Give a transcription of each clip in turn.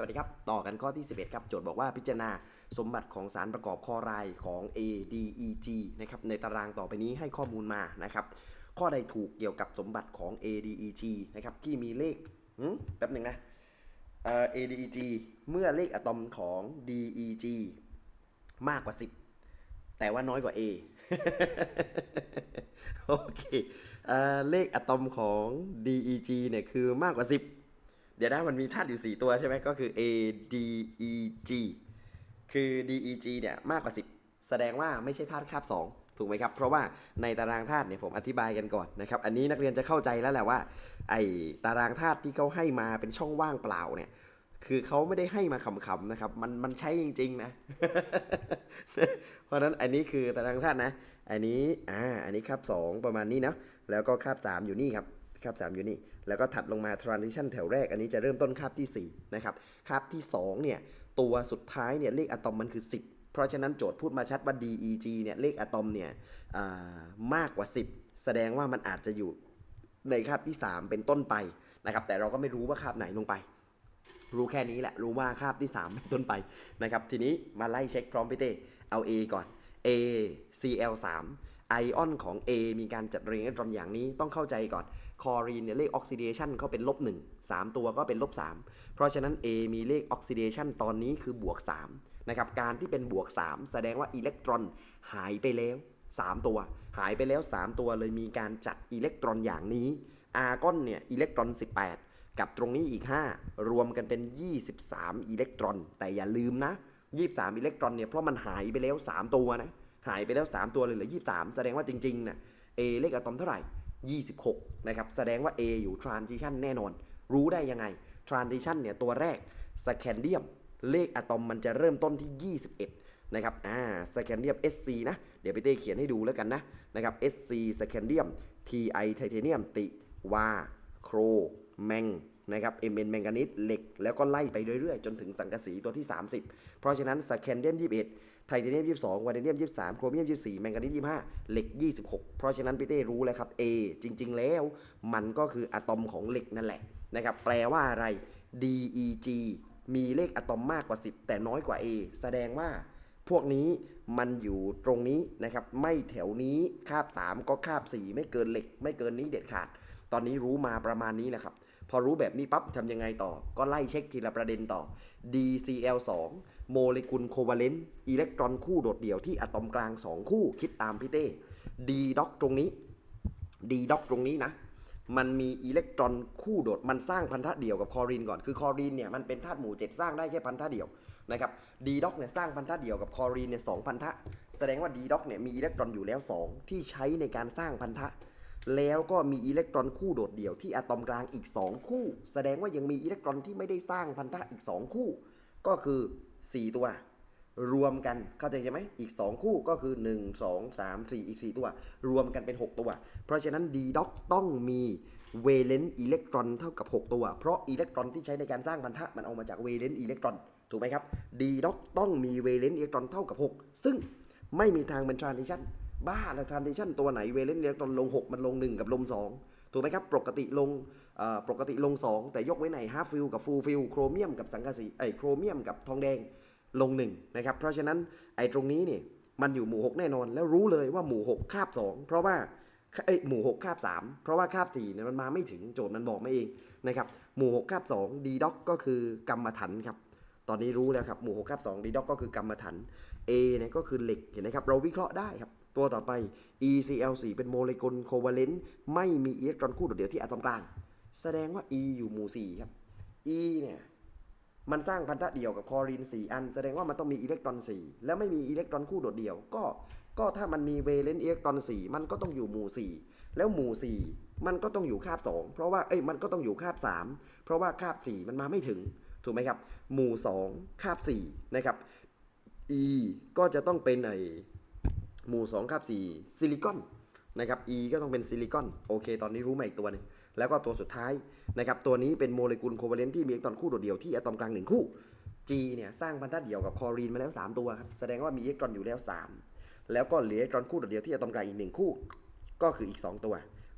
สวัสดีครับ ต่อกันข้อที่ 11 ครับ โจทย์บอกว่าพิจารณาสมบัติของสารประกอบคอไรด์ของ A D E G นะครับ ในตารางต่อไปนี้ให้ข้อมูลมานะครับ ข้อใดถูกเกี่ยวกับสมบัติของ A D E G นะครับ ที่มีเลขหืมแป๊บหนึ่งนะเอ่อ A D E G เมื่อเลขอะตอมของ D E G มากกว่า 10 แต่ว่าน้อยกว่า A โอเคเอ่อเลขอะตอมของ DEG เนี่ยคือมากกว่า 10 เดี๋ยวนะมันมีธาตุอยู่ 4 ตัวใช่ไหมก็คือ A D E G คือ DEG เนี่ยมากกว่า 10 แสดงว่าไม่ใช่ธาตุคาบ2ถูกไหมครับ เพราะว่าในตารางธาตุเนี่ยผมอธิบายกันก่อนนะครับ อันนี้นักเรียนจะเข้าใจแล้วแหละว่า ไอตารางธาตุที่เขาให้มาเป็นช่องว่างเปล่าเนี่ยคือเขาไม่ได้ให้มาขำๆนะครับ มันมันใช้จริง ๆ นะ เพราะนั้นอันนี้คือตารางธาตุนะ อันนี้ อ่า อันนี้คาบ2ประมาณนี้เนาะ แล้วก็คาบ3อยู่นี่ครับ คาบ3อยู่นี่ แล้วก็ถัดลงมา transition แถวแรก อันนี้จะเริ่มต้นคาบที่ 4 นะครับ คาบที่ 2 เนี่ย ตัวสุดท้ายเนี่ย เลขอะตอมมันคือ 10 เพราะฉะนั้นโจทย์พูดมาชัดว่า DEG เนี่ย เลขอะตอมเนี่ยมากกว่า 10 แสดงว่ามันอาจจะอยู่ในคาบที่ 3 เป็นต้นไปนะครับ แต่เราก็ไม่รู้ว่าคาบไหนลงไป รู้แค่นี้แหละ รู้ว่าคาบที่ 3 เป็นต้นไปนะครับ ทีนี้มาไล่เช็คพร้อมพี่เต้ เอา A ก่อน A Cl 3 ไอออนของ A มีการจัดเรียงอิเล็กตรอนอย่างนี้ต้องเข้าใจก่อนคลอรีนเนี่ยเลขออกซิเดชันเขาเป็นลบ1 3 ตัวก็เป็นลบ3เพราะฉะนั้น A มีเลขออกซิเดชันตอนนี้คือบวก3นะครับ การที่เป็นบวก 3 แสดงว่าอิเล็กตรอนหายไปแล้ว 3 ตัว หายไปแล้ว 3 ตัวเลยมีการจัดอิเล็กตรอนอย่างนี้อาร์กอนเนี่ยอิเล็กตรอน 18 กับตรงนี้อีก 5 รวมกันเป็น 23 อิเล็กตรอน แต่อย่าลืมนะ 23 อิเล็กตรอนเนี่ยเพราะมันหายไปแล้ว 3 ตัวนะ หายไปแล้ว 3 ตัวเลยเหลือ 23 แสดงว่าจริงๆนะ A เลขอะตอมเท่าไหร่ 26 นะครับ แสดงว่า A อยู่ transition แน่นอน รู้ได้ยังไง transition เนี่ยตัวแรก scandium เลขอะตอมมันจะเริ่มต้นที่ 21 นะครับ อ่า scandium SC นะ เดี๋ยวไปเต้เขียนให้ดูแล้วกันนะ นะครับ SC scandium Ti ไทเทเนียม ติวา โคร แมงนะครับ Mn แมงกานีสเหล็ก แล้วก็ไล่ไปเรื่อยๆ จนถึงสังกะสีตัวที่ 30 เพราะฉะนั้นสแคนเดียม 21 ไทเทเนียม 22 วาเดเนียม 23 โครเมียม 24 แมงกานีส25 เหล็ก 26 เพราะฉะนั้นพี่เต้รู้แล้วครับ A จริง ๆ แล้ว มันก็คืออะตอมของเหล็กนั่นแหละนะครับ แปลว่าอะไร DEG มีเลขอะตอมมากกว่า 10 แต่น้อยกว่า A แสดงว่าพวกนี้มันอยู่ตรงนี้นะครับ ไม่แถวนี้คาบ 3 ก็คาบ 4 ไม่เกินเหล็ก ไม่เกินนี้เด็ดขาด ตอนนี้รู้มาประมาณนี้นะครับ พอรู้แบบนี้ปั๊บทำยังไงต่อ ก็ไล่เช็คทีละประเด็นต่อ DCl2 โมเลกุลโควาเลนต์อิเล็กตรอนคู่โดดเดี่ยวที่อะตอมกลาง 2 คู่คิดตามพี่เต้ D ด็อกตรงนี้ D ด็อกตรงนี้นะ มันมีอิเล็กตรอนคู่โดดมันสร้างพันธะเดี่ยวกับคลอรีนก่อน คือคลอรีนเนี่ยมันเป็นธาตุหมู่ 7 สร้างได้แค่พันธะเดี่ยวนะครับ D ด็อกเนี่ยสร้างพันธะเดี่ยวกับคลอรีนเนี่ยสองพันธะ แสดงว่า D ด็อกเนี่ยมีอิเล็กตรอนอยู่แล้ว 2 ที่ใช้ในการสร้างพันธะ แล้วก็มีอิเล็กตรอนคู่โดดเดี่ยวที่อะตอมกลางอีก 2 คู่ แสดงว่ายังมีอิเล็กตรอนที่ไม่ได้สร้างพันธะอีก 2 คู่ ก็คือ 4 ตัว รวมกันเข้าใจใช่ไหมอีก 2 คู่ก็คือ 1 2 3 4 อีก 4 ตัว รวมกันเป็น 6 ตัว เพราะฉะนั้น D ด็อกต้องมีเวเลนต์อิเล็กตรอนเท่ากับ 6 ตัว เพราะอิเล็กตรอนที่ใช้ในการสร้างพันธะมันเอามาจากเวเลนต์อิเล็กตรอนถูกไหมครับ D ด็อกต้องมีเวเลนต์อิเล็กตรอนเท่ากับ 6 ซึ่งไม่มีทางเป็น transition บ้าแล้ว transition ตัวไหนเวเลนต์อิเล็กตอนลง 6 มันลง 1 กับลง 2 ถูกไหมครับ ปกติลงปกติลง 2 แต่ยกไว้ใน half fill กับ full fill โครเมียมกับสังกะสีไอโครเมียมกับทองแดงลงหนึ่งนะครับ เพราะฉะนั้นไอตรงนี้เนี่ยมันอยู่หมู่ 6 แน่นอน แล้วรู้เลยว่าหมู่ 6 คาบ 2 เพราะว่าเอ้ยหมู่ 6 คาบ 3 เพราะว่าคาบ4เนี่ยมันมาไม่ถึงโจทย์มันบอกมาเองนะครับหมู่ 6 คาบ2 d ด็อกก็คือกรรมฐานครับตอนนี้รู้แล้วครับหมู่6คาบ2 d ด็อกก็คือกรรมฐาน A เนี่ยก็คือเหล็กเห็นไหมครับเราวิเคราะห์ได้ครับ ตัวต่อไป ECl4 เป็นโมเลกุลโควาเลนต์ไม่มีอิเล็กตรอนคู่โดดเดี่ยวที่อะตอมกลาง แสดงว่า E อยู่หมู่4ครับ E เนี่ยมันสร้างพันธะเดียวกับคลอรีน 4 อัน แสดงว่ามันต้องมีอิเล็กตรอน 4 แล้วไม่มีอิเล็กตรอนคู่โดดเดี่ยว ก็ก็ถ้ามันมีเวเลนต์อิเล็กตรอน 4 มันก็ต้องอยู่หมู่ 4 แล้วหมู่ 4 มันก็ต้องอยู่คาบ 2 เพราะว่าเอ้ยมันก็ต้องอยู่คาบ 3 เพราะว่าคาบ 4 มันมาไม่ถึงถูกไหมครับ หมู่ 2 คาบ 4 นะครับ E ก็จะต้องเป็นไอ หมู่2คาบ4ซิลิคอนนะครับ E ก็ต้องเป็นซิลิคอนโอเค ตอนนี้รู้มาอีกตัวหนึงแล้วก็ตัวสุดท้ายนะครับตัวนี้เป็นโมเลกุลโควาเลนต์ที่มีอิเล็กตรอนคู่โดดเดี่ยวที่อะตอมกลาง1คู่ G เนี่ยสร้างพันธะเดี่ยวกับคลอรีนมาแล้ว 3 ตัวครับแสดงว่ามีอิเล็กตรอนอยู่แล้ว 3 แล้วก็เหลืออิเล็กตรอนคู่โดดเดี่ยวที่อะตอมกลางอีก 1 คู่ ก็คืออีก 2 ตัว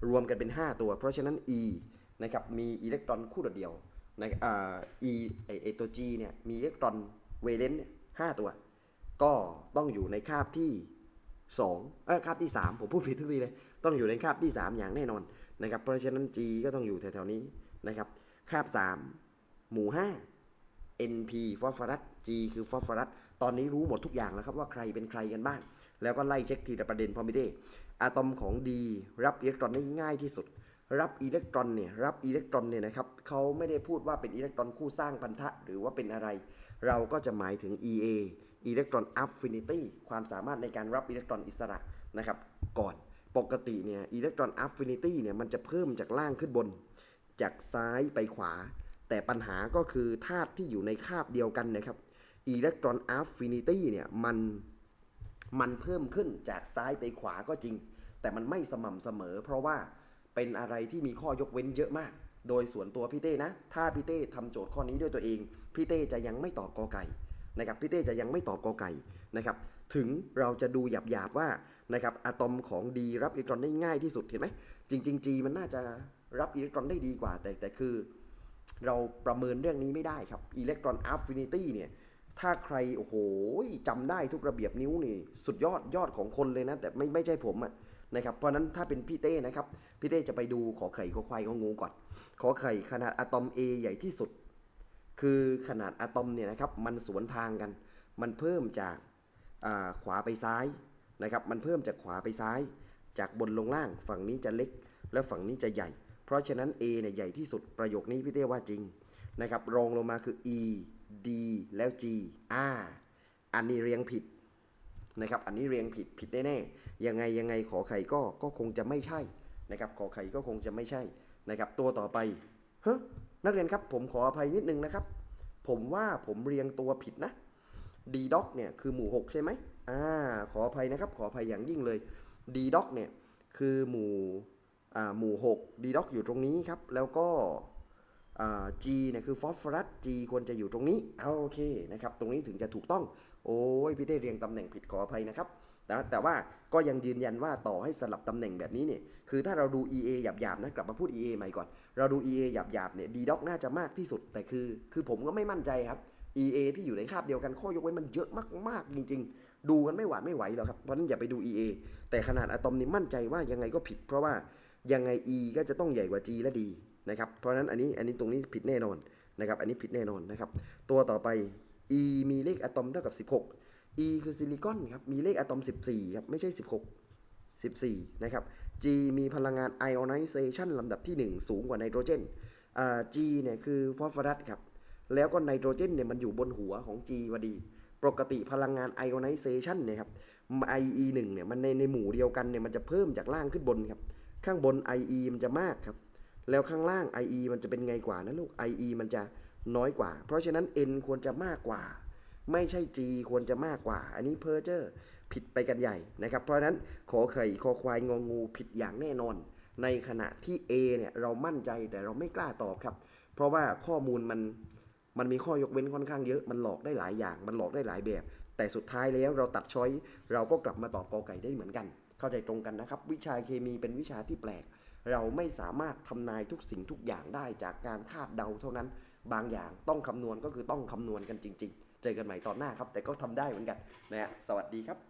รวมกันเป็น 5 ตัว เพราะฉะนั้น E นะครับมีอิเล็กตรอนคู่โดดเดี่ยวในอ่า e ไอไอตัว g เนี่ยมีอิเล็กตรอนเวเลนต์ห้าตัว ก็ต้องอยู่ในคาบที่ สองเออคาบที่สามผมพูดผิดทุกทีเลย ต้องอยู่ในคาบที่สามอย่างแน่นอนนะครับเพราะฉะนั้น g ก็ต้องอยู่แถวๆนี้นะครับคาบสามหมู่ห้า NP ฟอสฟอรัส G คือฟอสฟอรัสตอนนี้รู้หมดทุกอย่างแล้วครับว่าใครเป็นใครกันบ้าง แล้วก็ไล่เช็คทีละประเด็นพอมิเต้อะตอมของ D รับอิเล็กตรอนได้ง่ายที่สุด รับอิเล็กตรอนเนี่ยรับอิเล็กตรอนเนี่ยนะครับเขาไม่ได้พูดว่าเป็นอิเล็กตรอนคู่สร้างพันธะหรือว่าเป็นอะไร เราก็จะหมายถึง EA อิเล็กตรอนอัฟฟินิตี้ความสามารถในการรับอิเล็กตรอนอิสระนะครับ ก่อนปกติเนี่ยอิเล็กตรอนอัฟฟินิตี้เนี่ยมันจะเพิ่มจากล่างขึ้นบน จากซ้ายไปขวา แต่ปัญหาก็คือธาตุที่อยู่ในคาบเดียวกันนะครับอิเล็กตรอนอัฟฟินิตี้เนี่ยมันมันเพิ่มขึ้นจากซ้ายไปขวาก็จริง แต่มันไม่สม่ำเสมอ เพราะว่าเป็นอะไรที่มีข้อยกเว้นเยอะมาก โดยส่วนตัวพี่เต้นะ ถ้าพี่เต้ทำโจทย์ข้อนี้ด้วยตัวเอง พี่เต้จะยังไม่ตอบกอไก่นะครับพี่เต้จะยังไม่ตอบกอไก่นะครับถึงเราจะดูหยาบๆว่านะครับอะตอมของดีรับอิเล็กตรอนได้ง่ายที่สุดเห็นไหมจริงๆ G มันน่าจะรับอิเล็กตรอนได้ดีกว่า แต่แต่คือ เราประเมินเรื่องนี้ไม่ได้ครับอิเล็กตรอนอัฟฟินิตี้เนี่ย ถ้าใครโอ้โหจำได้ทุกระเบียบนิ้วนี่ สุดยอดยอดของคนเลยนะ แต่ไม่ไม่ใช่ผมอะนะครับเพราะนั้นถ้าเป็นพี่เต้นะครับ พี่เต้จะไปดูขอไข่ขอควายของูก่อน ขอไข่ขนาดอะตอม A ใหญ่ที่สุด คือขนาดอะตอมเนี่ยนะครับมันสวนทางกัน มันเพิ่มจากาขวาไปซ้ายนะครับมันเพิ่มจากขวาไปซ้าย จากบนลงล่างฝั่งนี้จะเล็ก แล้วฝั่งนี้จะใหญ่ เพราะฉะนั้น A เนี่ยใหญ่ที่สุดประโยคนี้พี่เต้ว่าจริงนะครับรองลงมาคือ E D แล้ว G อ่าอันนี้เรียงผิดนะครับ อันนี้เรียงผิดผิดแน่ๆ ยังไงยังไงขอไข่ก็ก็คงจะไม่ใช่นะครับขอไข่ก็คงจะไม่ใช่นะครับ ตัวต่อไปเฮ้ยนักเรียนครับผมขออภัยนิดนึงนะครับ ผมว่าผมเรียงตัวผิดนะ D doc เนี่ยคือหมู่ 6 ใช่ไหมอ่าขออภัยนะครับ ขออภัยอย่างยิ่งเลย D doc เนี่ยคือหมู่อ่าหมู่6 D doc อกอยู่ตรงนี้ครับ แล้วก็ G เนี่ยคือฟอสฟอรัส G ควรจะอยู่ตรงนี้เอาโอเคนะครับตรงนี้ถึงจะถูกต้อง โอ้ยพี่เต้เรียงตำแหน่งผิดขออภัยนะครับแต่แต่ว่าก็ยังยืนยันว่าต่อให้สลับตำแหน่งแบบนี้เนี่ยคือถ้าเราดู EA หยาบๆนะกลับมาพูด EA ใหม่ก่อน เราดู EA หยาบๆเนี่ย D doc น่าจะมากที่สุด แต่คือ คือผมก็ไม่มั่นใจครับ EA ที่อยู่ในคาบเดียวกันข้อยกเว้นมันเยอะมากๆจริง ๆ ดูกันไม่หวาดไม่ไหวหรอกครับเพราะฉะนั้นอย่าไปดู EA แต่ขนาดอะตอมนี่มั่นใจว่ายังไงก็ผิด เพราะว่ายังไง E ก็จะต้องใหญ่กว่า G และ D นะครับเพราะฉะนั้นอันนี้อันนี้ตรงนี้ผิดแน่นอนนะครับอันนี้ผิดแน่นอนนะครับตัวต่อไป E มีเลขอะตอมเท่ากับ 16 E คือซิลิคอนครับมีเลขอะตอม 14ครับไม่ใช่ 16 14นะครับ G มีพลังงาน ionization ลำดับที่ 1 สูงกว่าไนโตรเจนอ่า G เนี่ยคือฟอสฟอรัสครับแล้วก็ไนโตรเจนเนี่ยมันอยู่บนหัวของ G พอดีปกติพลังงาน ionization เนี่ยครับ IE 1 เนี่ยมันในในหมู่เดียวกันเนี่ยมันจะเพิ่มจากล่างขึ้นบนครับ ข้างบน IE มันจะมากครับ แล้วข้างล่าง IE มันจะเป็นไงกว่านะลูก IE มันจะน้อยกว่า เพราะฉะนั้น N ควรจะมากกว่า ไม่ใช่ G ควรจะมากกว่า อันนี้เพอร์เจอร์ผิดไปกันใหญ่นะครับ เพราะฉะนั้นขอไข่คอควายงองูผิดอย่างแน่นอน ในขณะที่ A เนี่ยเรามั่นใจแต่เราไม่กล้าตอบครับ เพราะว่าข้อมูลมันมันมีข้อยกเว้นค่อนข้างเยอะ มันหลอกได้หลายอย่าง มันหลอกได้หลายแบบ แต่สุดท้ายแล้วเราตัดช้อย เราก็กลับมาตอบกอไก่ได้เหมือนกัน เข้าใจตรงกันนะครับ วิชาเคมีเป็นวิชาที่แปลก เราไม่สามารถทำนายทุกสิ่งทุกอย่างได้จากการคาดเดาเท่านั้น บางอย่างต้องคำนวณก็คือต้องคำนวณกันจริง ๆ เจอกันใหม่ตอนหน้าครับ แต่ก็ทำได้เหมือนกันนะฮะสวัสดีครับ